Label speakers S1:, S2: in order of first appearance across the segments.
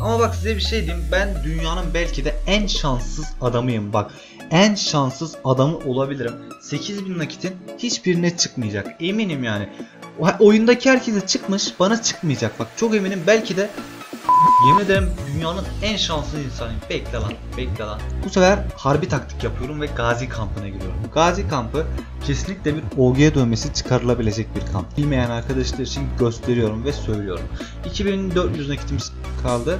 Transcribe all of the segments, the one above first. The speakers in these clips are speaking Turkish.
S1: Ama bak size bir şey diyeyim. Ben dünyanın belki de en şanssız adamıyım. Bak en şanssız adamı olabilirim. 8000 nakitin hiçbirine çıkmayacak. Eminim yani. O- Oyundaki herkese çıkmış bana çıkmayacak. Bak çok eminim belki de Yemin ederim dünyanın en şanslı insanıyım. Bekle lan, bekle lan. Bu sefer harbi taktik yapıyorum ve Gazi kampına giriyorum. Gazi kampı kesinlikle bir OG dönmesi çıkarılabilecek bir kamp. Bilmeyen arkadaşlar için gösteriyorum ve söylüyorum. 2400 nakitimiz kaldı.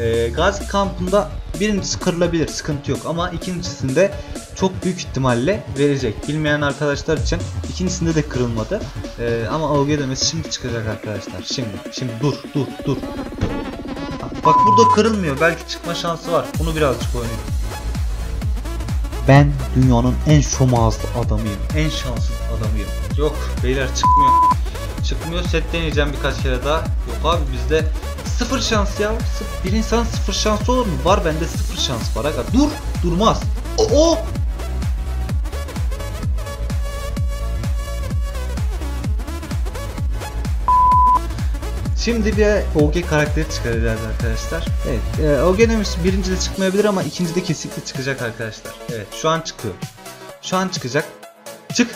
S1: Ee, Gazi kampında birincisi kırılabilir, sıkıntı yok ama ikincisinde çok büyük ihtimalle verecek. Bilmeyen arkadaşlar için ikincisinde de kırılmadı. Ee, ama OG dönmesi şimdi çıkacak arkadaşlar. Şimdi, şimdi dur, dur, dur. Bak burada kırılmıyor. Belki çıkma şansı var. Bunu birazcık oynayayım. Ben dünyanın en şomazlı adamıyım. En şanssız adamıyım. Yok beyler çıkmıyor. Çıkmıyor. Set deneyeceğim birkaç kere daha. Yok abi bizde sıfır şans ya. Bir insan sıfır şansı olur mu? Var bende sıfır şans var. Aga. Dur. Durmaz. O, o. Şimdi bir OG karakteri çıkaracağız arkadaşlar. Evet, e, OG demiş birinci de çıkmayabilir ama ikinci de kesinlikle çıkacak arkadaşlar. Evet, şu an çıkıyor. Şu an çıkacak. Çık.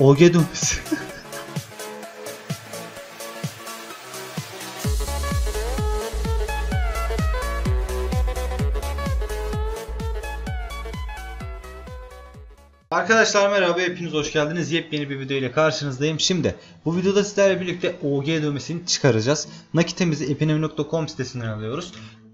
S1: OG dönmesi. Arkadaşlar merhaba hepiniz hoş geldiniz. Yepyeni bir video ile karşınızdayım. Şimdi bu videoda sizlerle birlikte OG dövmesini çıkaracağız. Nakitemizi epinemi.com sitesinden alıyoruz.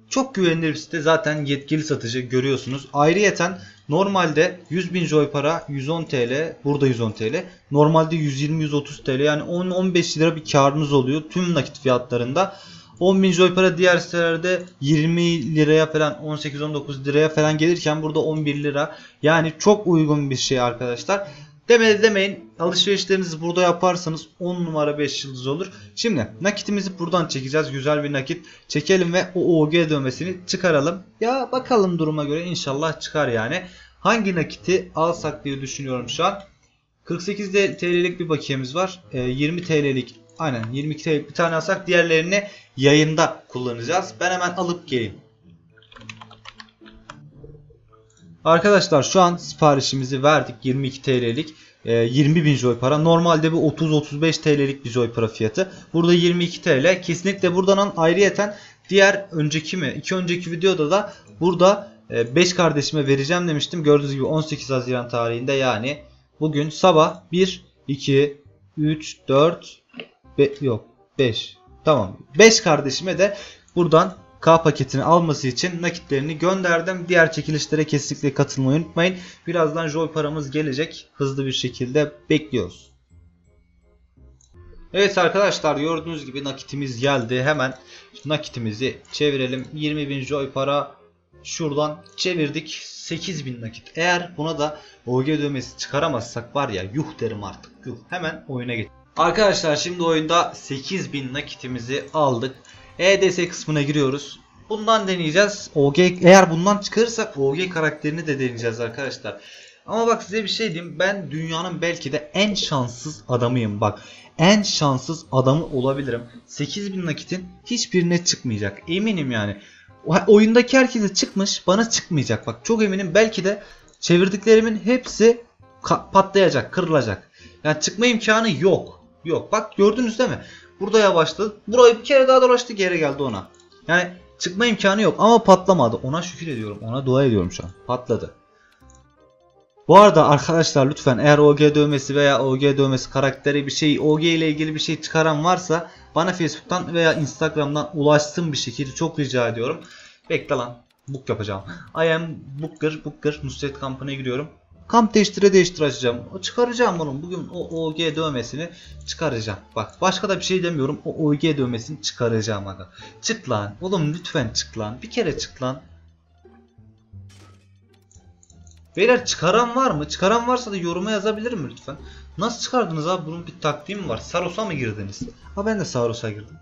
S1: Çok güvenilir bir site zaten yetkili satıcı görüyorsunuz. Ayrıyeten normalde 100.000 joy para 110 TL burada 110 TL. Normalde 120-130 TL yani 10-15 lira bir karınız oluyor tüm nakit fiyatlarında. 10.000 joy para diğer sitelerde 20 liraya falan 18-19 liraya falan gelirken burada 11 lira. Yani çok uygun bir şey arkadaşlar. Demedi demeyin alışverişlerinizi burada yaparsanız 10 numara 5 yıldız olur. Şimdi nakitimizi buradan çekeceğiz. Güzel bir nakit çekelim ve o OG dövmesini çıkaralım. Ya bakalım duruma göre inşallah çıkar yani. Hangi nakiti alsak diye düşünüyorum şu an. 48 de- TL'lik bir bakiyemiz var. Ee, 20 TL'lik aynen 22 TL'lik bir tane alsak diğerlerini yayında kullanacağız. Ben hemen alıp geleyim. Arkadaşlar şu an siparişimizi verdik 22 TL'lik. 20 bin joy para. Normalde bu 30-35 TL'lik bir joy para fiyatı. Burada 22 TL. Kesinlikle buradan ayrıyeten diğer önceki mi? iki önceki videoda da burada 5 kardeşime vereceğim demiştim. Gördüğünüz gibi 18 Haziran tarihinde yani bugün sabah 1, 2, 3, 4, Be yok 5. Tamam. 5 kardeşime de buradan K paketini alması için nakitlerini gönderdim. Diğer çekilişlere kesinlikle katılmayı unutmayın. Birazdan joy paramız gelecek. Hızlı bir şekilde bekliyoruz. Evet arkadaşlar gördüğünüz gibi nakitimiz geldi. Hemen nakitimizi çevirelim. 20.000 joy para şuradan çevirdik. 8000 nakit. Eğer buna da OG dövmesi çıkaramazsak var ya yuh derim artık. Yuh. Hemen oyuna geç. Arkadaşlar şimdi oyunda 8000 nakitimizi aldık. EDS kısmına giriyoruz. Bundan deneyeceğiz. OG eğer bundan çıkarırsak OG karakterini de deneyeceğiz arkadaşlar. Ama bak size bir şey diyeyim. Ben dünyanın belki de en şanssız adamıyım. Bak en şanssız adamı olabilirim. 8000 nakitin hiçbirine çıkmayacak. Eminim yani. Oyundaki herkese çıkmış bana çıkmayacak. Bak çok eminim belki de çevirdiklerimin hepsi patlayacak, kırılacak. Yani çıkma imkanı yok. Yok. Bak gördünüz değil mi? Burada yavaşladı. Burayı bir kere daha dolaştı geri geldi ona. Yani çıkma imkanı yok ama patlamadı. Ona şükür ediyorum. Ona dua ediyorum şu an. Patladı. Bu arada arkadaşlar lütfen eğer OG dövmesi veya OG dövmesi karakteri bir şey OG ile ilgili bir şey çıkaran varsa bana Facebook'tan veya Instagram'dan ulaşsın bir şekilde çok rica ediyorum. Bekle lan. Book yapacağım. I am Booker Booker Nusret kampına giriyorum. Kamp değiştire değiştire açacağım. Çıkaracağım bunu. Bugün o OG dövmesini çıkaracağım. Bak başka da bir şey demiyorum. O OG dövmesini çıkaracağım aga. Çık lan. Oğlum lütfen çık lan. Bir kere çık lan. Beyler çıkaran var mı? Çıkaran varsa da yoruma yazabilir mi lütfen? Nasıl çıkardınız abi? Bunun bir taktiği mi var? Saros'a mı girdiniz? Ha ben de Saros'a girdim.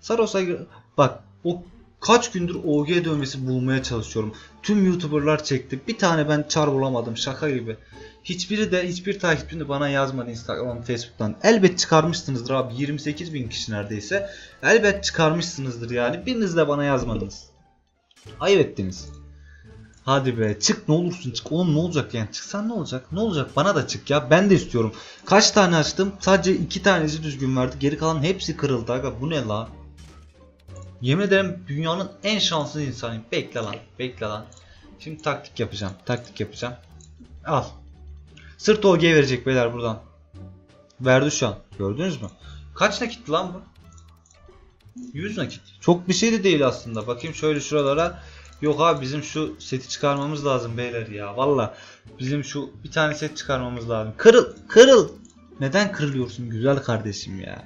S1: Saros'a gir... Bak o kaç gündür OG dövmesi bulmaya çalışıyorum. Tüm YouTuber'lar çekti. Bir tane ben çar bulamadım şaka gibi. Hiçbiri de hiçbir takipçim de bana yazmadı Instagram, Facebook'tan. Elbet çıkarmışsınızdır abi. 28 bin kişi neredeyse. Elbet çıkarmışsınızdır yani. Biriniz de bana yazmadınız. Ayıp ettiniz. Hadi be çık ne olursun çık. Oğlum ne olacak yani çıksan ne olacak? Ne olacak? Bana da çık ya. Ben de istiyorum. Kaç tane açtım? Sadece iki tanesi düzgün verdi. Geri kalan hepsi kırıldı aga. Bu ne la? Yemin ederim dünyanın en şanslı insanıyım. Bekle lan. Bekle lan. Şimdi taktik yapacağım. Taktik yapacağım. Al. Sırt OG verecek beyler buradan. Verdi şu an. Gördünüz mü? Kaç nakit lan bu? 100 nakit. Çok bir şey de değil aslında. Bakayım şöyle şuralara. Yok abi bizim şu seti çıkarmamız lazım beyler ya. Valla bizim şu bir tane set çıkarmamız lazım. Kırıl, kırıl. Neden kırılıyorsun güzel kardeşim ya?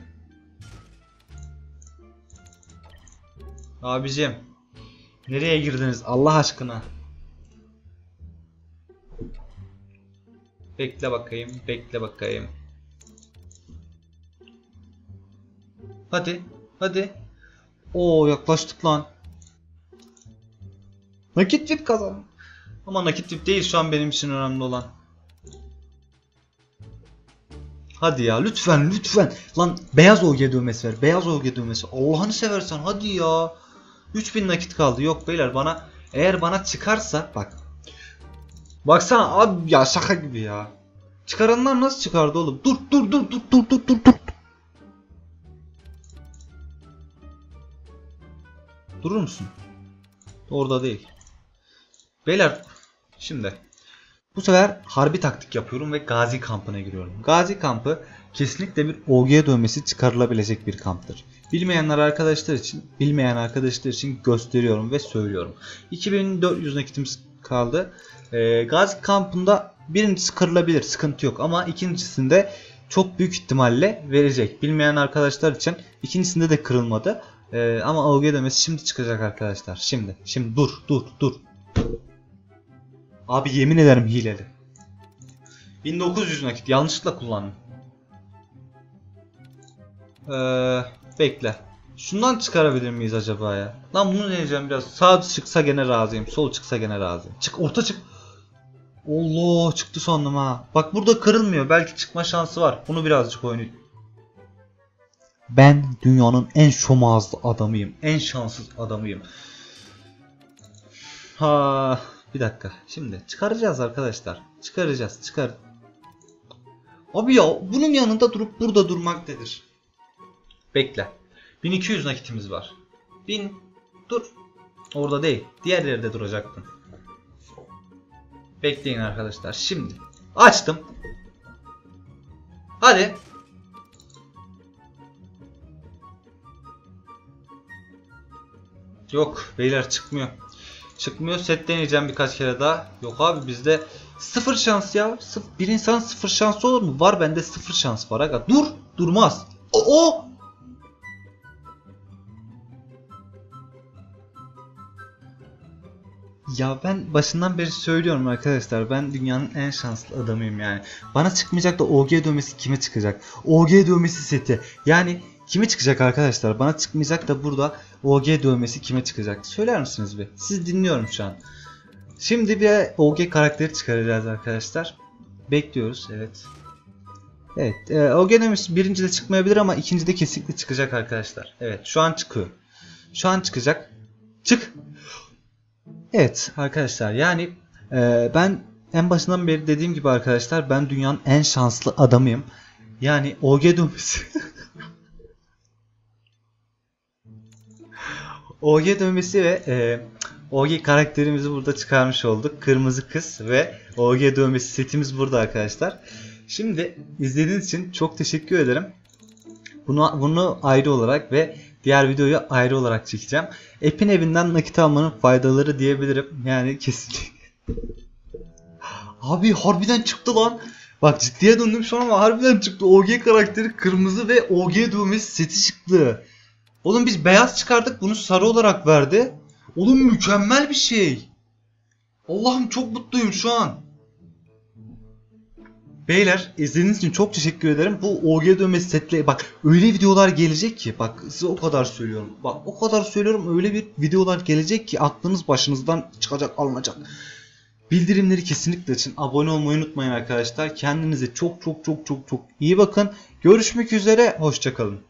S1: Abicim. Nereye girdiniz Allah aşkına? Bekle bakayım, bekle bakayım. Hadi, hadi. Oo yaklaştık lan. Nakit VIP kazan. Ama nakit VIP değil şu an benim için önemli olan. Hadi ya lütfen lütfen. Lan beyaz OG dövmesi ver. Beyaz OG dövmesi. Allah'ını seversen hadi ya. 3000 nakit kaldı. Yok beyler bana eğer bana çıkarsa bak. Baksana abi ya şaka gibi ya. Çıkaranlar nasıl çıkardı oğlum? Dur dur dur dur dur dur dur dur. Durur musun? Orada değil. Beyler şimdi bu sefer harbi taktik yapıyorum ve Gazi kampına giriyorum. Gazi kampı kesinlikle bir OG dövmesi çıkarılabilecek bir kamptır. Bilmeyenler arkadaşlar için, bilmeyen arkadaşlar için gösteriyorum ve söylüyorum. 2400 nakitimiz kaldı. Ee, Gazi kampında birincisi kırılabilir, sıkıntı yok ama ikincisinde çok büyük ihtimalle verecek. Bilmeyen arkadaşlar için ikincisinde de kırılmadı. Ee, ama OG dövmesi şimdi çıkacak arkadaşlar. Şimdi, şimdi dur, dur, dur. Abi yemin ederim hileli. 1900 nakit yanlışlıkla kullandım. Ee, bekle. Şundan çıkarabilir miyiz acaba ya? Lan bunu deneyeceğim biraz. Sağ çıksa gene razıyım. Sol çıksa gene razıyım. Çık orta çık. Allah çıktı sandım ha. Bak burada kırılmıyor. Belki çıkma şansı var. Bunu birazcık oynayayım. Ben dünyanın en şomazlı adamıyım. En şanssız adamıyım. Ha, bir dakika. Şimdi çıkaracağız arkadaşlar. Çıkaracağız. Çıkar. Abi ya bunun yanında durup burada durmak nedir? Bekle. 1200 nakitimiz var. 1000 dur. Orada değil. Diğer yerde duracaktın. Bekleyin arkadaşlar. Şimdi açtım. Hadi. Yok beyler çıkmıyor. Çıkmıyor set deneyeceğim birkaç kere daha. Yok abi bizde sıfır şans ya. Bir insan sıfır şansı olur mu? Var bende sıfır şans var aga. Dur durmaz. O, o! Ya ben başından beri söylüyorum arkadaşlar ben dünyanın en şanslı adamıyım yani. Bana çıkmayacak da OG dövmesi kime çıkacak? OG dövmesi seti. Yani kime çıkacak arkadaşlar? Bana çıkmayacak da burada OG dövmesi kime çıkacak? Söyler misiniz bir? Siz dinliyorum şu an. Şimdi bir OG karakteri çıkaracağız arkadaşlar. Bekliyoruz evet. Evet e, OG dövmesi birinci de çıkmayabilir ama ikinci de kesinlikle çıkacak arkadaşlar. Evet şu an çıkıyor. Şu an çıkacak. Çık. Evet arkadaşlar yani e, ben en başından beri dediğim gibi arkadaşlar ben dünyanın en şanslı adamıyım. Yani OG dövmesi. OG dövmesi ve e, OG karakterimizi burada çıkarmış olduk. Kırmızı kız ve OG dövmesi setimiz burada arkadaşlar. Şimdi izlediğiniz için çok teşekkür ederim. Bunu, bunu ayrı olarak ve diğer videoyu ayrı olarak çekeceğim. App'in evinden nakit almanın faydaları diyebilirim. Yani kesinlikle. Abi harbiden çıktı lan. Bak ciddiye döndüm şu an ama harbiden çıktı. OG karakteri kırmızı ve OG dövmesi seti çıktı. Oğlum biz beyaz çıkardık bunu sarı olarak verdi. Oğlum mükemmel bir şey. Allah'ım çok mutluyum şu an. Beyler izlediğiniz için çok teşekkür ederim. Bu OG dövmesi setle bak öyle videolar gelecek ki bak size o kadar söylüyorum. Bak o kadar söylüyorum öyle bir videolar gelecek ki aklınız başınızdan çıkacak alınacak. Bildirimleri kesinlikle açın. Abone olmayı unutmayın arkadaşlar. Kendinize çok çok çok çok çok iyi bakın. Görüşmek üzere. Hoşçakalın.